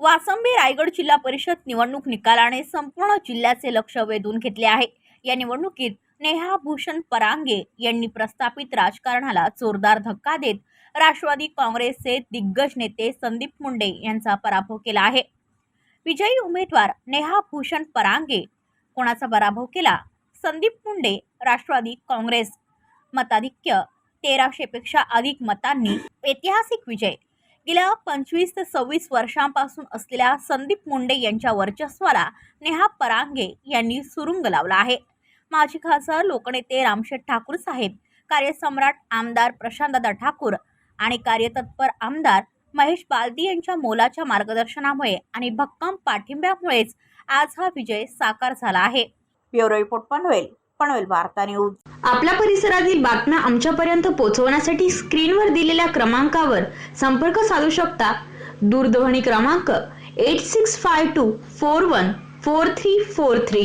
वासंबी रायगड जिल्हा परिषद निवडणूक निकालाने संपूर्ण जिल्ह्याचे लक्ष वेधून घेतले आहे. या निवडणुकीत नेहा भूषण परांगे यांनी प्रस्थापित राजकारणाला जोरदार धक्का देत राष्ट्रवादी काँग्रेसचे दिग्गज नेते संदीप मुंडे यांचा पराभव केला आहे. विजयी उमेदवार नेहा भूषण परांगे कोणाचा पराभव केला? संदीप मुंडे राष्ट्रवादी काँग्रेस. मताधिक्य तेराशेपेक्षा अधिक मतांनी ऐतिहासिक विजय. गेल्या पंचवीस ते सव्वीस वर्षांपासून असलेल्या संदीप मुंडे यांच्या वर्चस्वाला नेहा परांगे यांनी सुरुंग लावला आहे. माजी खासदार लोकनेते रामशेठ ठाकूर साहेब कार्यसम्राट आमदार प्रशांतदादा ठाकूर आणि कार्यतत्पर आमदार महेश बालदी यांच्या मोलाच्या मार्गदर्शनामुळे आणि भक्कम पाठिंब्यामुळेच आज हा विजय साकार झाला आहे. ब्युरो रिपोर्ट पनवेल पनवेल वार्ता न्यूज. आपल्या परिसरातील बातम्या आमच्यापर्यंत पोहोचवण्यासाठी स्क्रीनवर दिलेल्या क्रमांकावर संपर्क साधू शकता. दूरध्वनी क्रमांक eight six five two four one four three four three